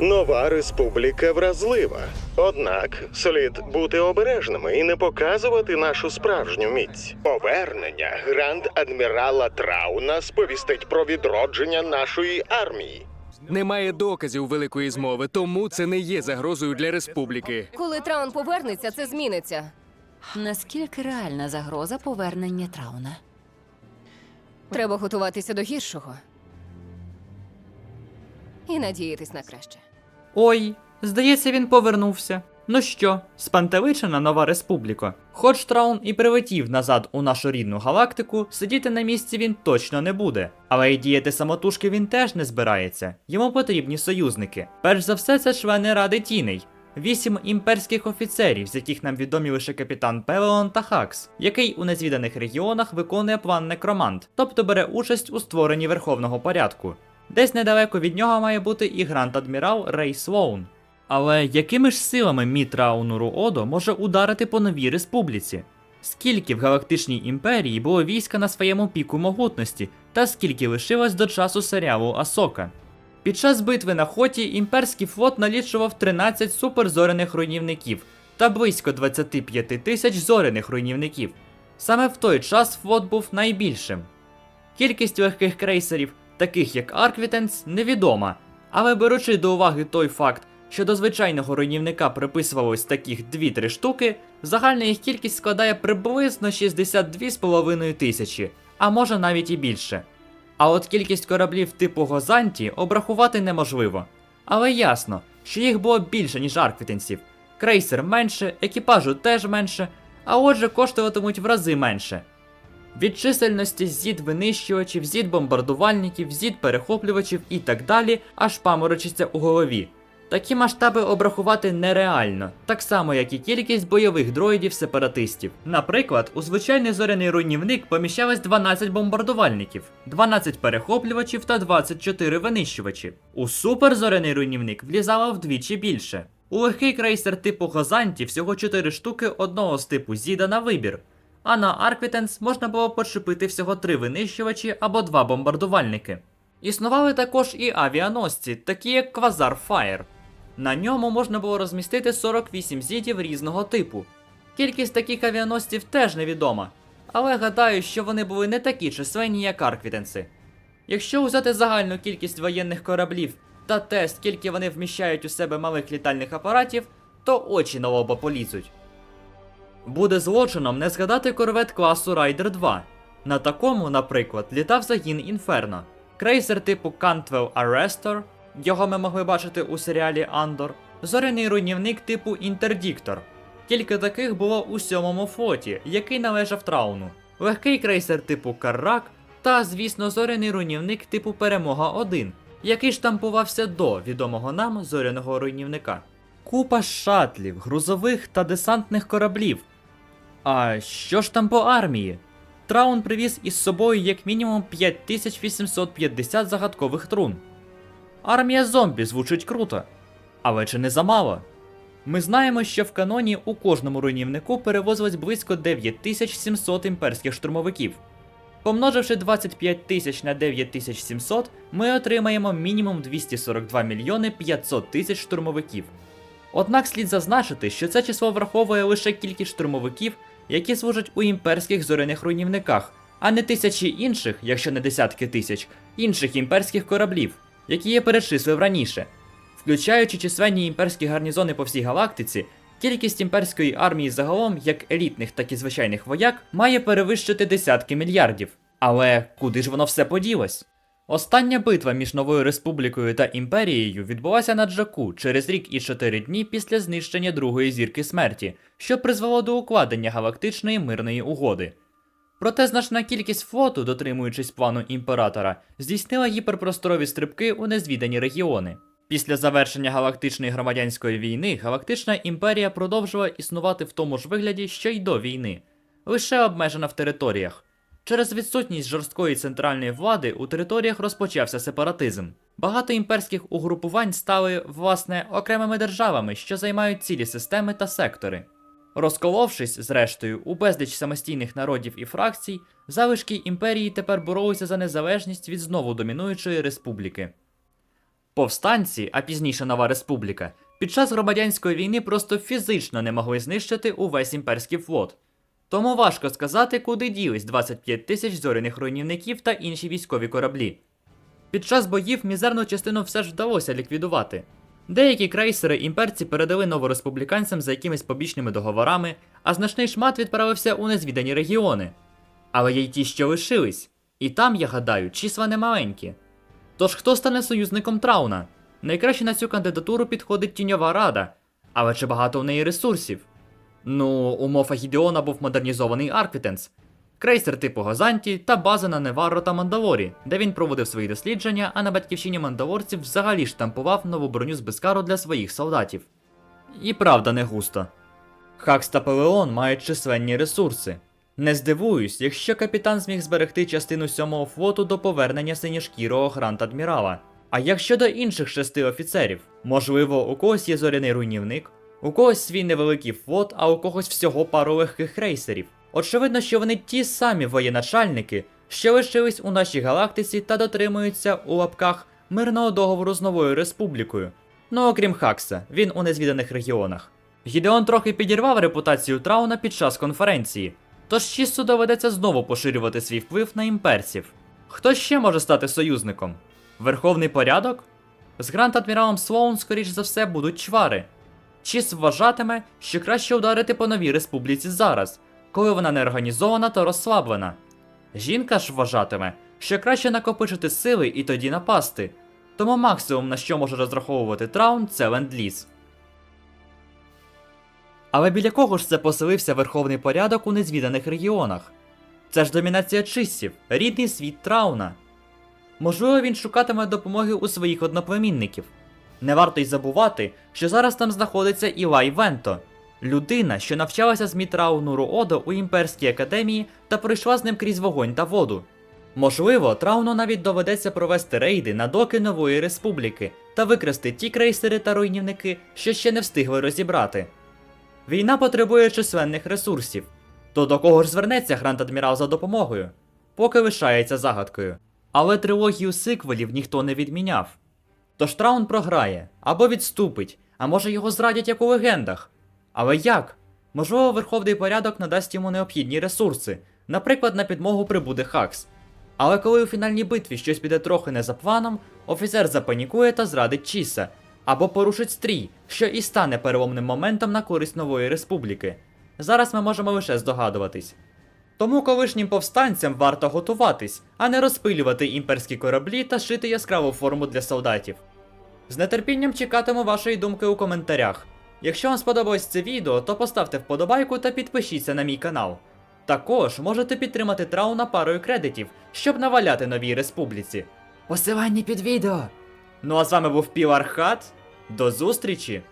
Нова республіка вразлива. Однак слід бути обережними і не показувати нашу справжню міць. Повернення гранд адмірала Трауна сповістить про відродження нашої армії. Немає доказів великої змови, тому це не є загрозою для республіки. Коли Траун повернеться, це зміниться. Наскільки реальна загроза повернення Трауна? Треба готуватися до гіршого. І надіятись на краще. Ой, здається, він повернувся. Ну що, спантеличена нова республіка. Хоч Траун і прилетів назад у нашу рідну галактику, сидіти на місці він точно не буде. Але й діяти самотужки він теж не збирається. Йому потрібні союзники. Перш за все, це члени Ради Тіней. Вісім імперських офіцерів, з яких нам відомі лише капітан Пелеон та Хакс, який у незвіданих регіонах виконує план некромант, тобто бере участь у створенні верховного порядку. Десь недалеко від нього має бути і гранд-адмірал Рей Слоун. Але якими ж силами Міт Раунуру Одо може ударити по новій республіці? Скільки в Галактичній імперії було війська на своєму піку могутності, та скільки лишилось до часу серіалу Асока? Під час битви на Хоті імперський флот налічував 13 суперзоряних руйнівників та близько 25 тисяч зоряних руйнівників. Саме в той час флот був найбільшим. Кількість легких крейсерів, таких як Арквітенс, невідома, але беручи до уваги той факт, що до звичайного руйнівника приписувалось таких 2-3 штуки, загальна їх кількість складає приблизно 62,5 тисячі, а може навіть і більше. А от кількість кораблів типу Гозанті обрахувати неможливо. Але ясно, що їх було більше, ніж арквітенсів. Крейсер менше, екіпажу теж менше, а отже коштуватимуть в рази менше. Від чисельності зід винищувачів, зід бомбардувальників, зід перехоплювачів і так далі аж паморочиться у голові. Такі масштаби обрахувати нереально, так само як і кількість бойових дроїдів сепаратистів. Наприклад, у звичайний зоряний руйнівник поміщалось 12 бомбардувальників, 12 перехоплювачів та 24 винищувачі. У суперзоряний руйнівник влізало вдвічі більше. У легкий крейсер типу Гозанті всього 4 штуки одного з типу Зіда на вибір. А на Арквітенс можна було почепити всього 3 винищувачі або 2 бомбардувальники. Існували також і авіаносці, такі як Квазар Фаєр. На ньому можна було розмістити 48 зітів різного типу. Кількість таких авіаносців теж невідома, але гадаю, що вони були не такі численні, як Арквітенси. Якщо взяти загальну кількість воєнних кораблів та те, скільки вони вміщають у себе малих літальних апаратів, то очі на лоба полізуть. Буде злочином не згадати корвет класу Райдер 2. На такому, наприклад, літав загін Інферно, крейсер типу Cantwell Arrestor, його ми могли бачити у серіалі Андор, зоряний руйнівник типу Інтердіктор. Кілька таких було у сьомому флоті, який належав Трауну, легкий крейсер типу Каррак та, звісно, зоряний руйнівник типу Перемога 1, який штампувався до відомого нам зоряного руйнівника. Купа шатлів, грузових та десантних кораблів. А що ж там по армії? Траун привіз із собою як мінімум 5850 загадкових трун. Армія зомбі звучить круто. Але чи не замало? Ми знаємо, що в каноні у кожному руйнівнику перевозилось близько 9700 імперських штурмовиків. Помноживши 25 тисяч на 9700, ми отримаємо мінімум 242 мільйони 500 тисяч штурмовиків. Однак слід зазначити, що це число враховує лише кількість штурмовиків, які служать у імперських зоряних руйнівниках, а не тисячі інших, якщо не десятки тисяч, інших імперських кораблів, які я перечислив раніше. Включаючи численні імперські гарнізони по всій галактиці, кількість імперської армії загалом, як елітних, так і звичайних вояк, має перевищити десятки мільярдів. Але куди ж воно все поділось? Остання битва між новою республікою та імперією відбулася на Джаку через рік і чотири дні після знищення другої зірки смерті, що призвело до укладення галактичної мирної угоди. Проте значна кількість флоту, дотримуючись плану імператора, здійснила гіперпросторові стрибки у незвідані регіони. Після завершення галактичної громадянської війни Галактична імперія продовжила існувати в тому ж вигляді, що й до війни, лише обмежена в територіях. Через відсутність жорсткої центральної влади у територіях розпочався сепаратизм. Багато імперських угрупувань стали, власне, окремими державами, що займають цілі системи та сектори. Розколовшись, зрештою, у безліч самостійних народів і фракцій, залишки імперії тепер боролися за незалежність від знову домінуючої республіки. Повстанці, а пізніше Нова Республіка, під час громадянської війни просто фізично не могли знищити увесь імперський флот. Тому важко сказати, куди ділись 25 тисяч зоряних руйнівників та інші військові кораблі. Під час боїв мізерну частину все ж вдалося ліквідувати. Деякі крейсери імперці передали новореспубліканцям за якимись побічними договорами, а значний шмат відправився у незвідані регіони. Але є й ті, що лишились, і там, я гадаю, числа немаленькі. Тож хто стане союзником Трауна? Найкраще на цю кандидатуру підходить тіньова рада, але чи багато в неї ресурсів? Ну, у Мофа Гідеона був модернізований Арквітенс, крейсер типу Газанті та база на Неварро та Мандалорі, де він проводив свої дослідження, а на батьківщині мандалорців взагалі штампував нову броню з Бескару для своїх солдатів. І правда не густо. Хакс та Пелеон мають численні ресурси. Не здивуюсь, якщо капітан зміг зберегти частину сьомого флоту до повернення синішкірого грант адмірала. А як щодо інших шести офіцерів? Можливо, у когось є зоряний руйнівник, у когось свій невеликий флот, а у когось всього пару легких крейсерів. Очевидно, що вони ті самі воєначальники, що лишились у нашій галактиці та дотримуються у лапках мирного договору з новою республікою. Ну окрім Хакса, він у незвіданих регіонах. Гідеон трохи підірвав репутацію Трауна під час конференції, тож Чіссу доведеться знову поширювати свій вплив на імперців. Хто ще може стати союзником? Верховний порядок? З Гранд Адміралом Слоун, скоріш за все, будуть чвари. Чіс вважатиме, що краще ударити по новій республіці зараз, коли вона не організована та розслаблена. Жінка ж вважатиме, що краще накопичити сили і тоді напасти. Тому максимум, на що може розраховувати Траун, це ленд-ліз. Але біля кого ж це поселився верховний порядок у незвіданих регіонах? Це ж домінація чистів, рідний світ Трауна. Можливо, він шукатиме допомоги у своїх одноплемінників. Не варто й забувати, що зараз там знаходиться Ілай Венто, людина, що навчалася з Мітрауну Руодо у імперській академії та пройшла з ним крізь вогонь та воду. Можливо, Трауну навіть доведеться провести рейди на доки нової республіки та викрасти ті крейсери та руйнівники, що ще не встигли розібрати. Війна потребує численних ресурсів. То до кого ж звернеться Гранд Адмірал за допомогою? Поки лишається загадкою. Але трилогію сиквелів ніхто не відміняв. Тож Траун програє або відступить, а може його зрадять як у легендах. Але як? Можливо, Верховний порядок надасть йому необхідні ресурси, наприклад, на підмогу прибуде Хакс. Але коли у фінальній битві щось піде трохи не за планом, офіцер запанікує та зрадить Чіса, або порушить стрій, що і стане переломним моментом на користь нової республіки. Зараз ми можемо лише здогадуватись. Тому колишнім повстанцям варто готуватись, а не розпилювати імперські кораблі та шити яскраву форму для солдатів. З нетерпінням чекатиму вашої думки у коментарях. Якщо вам сподобалось це відео, то поставте вподобайку та підпишіться на мій канал. Також можете підтримати Трауна парою кредитів, щоб наваляти новій республіці. Посилання під відео. Ну а з вами був Пілархат. До зустрічі!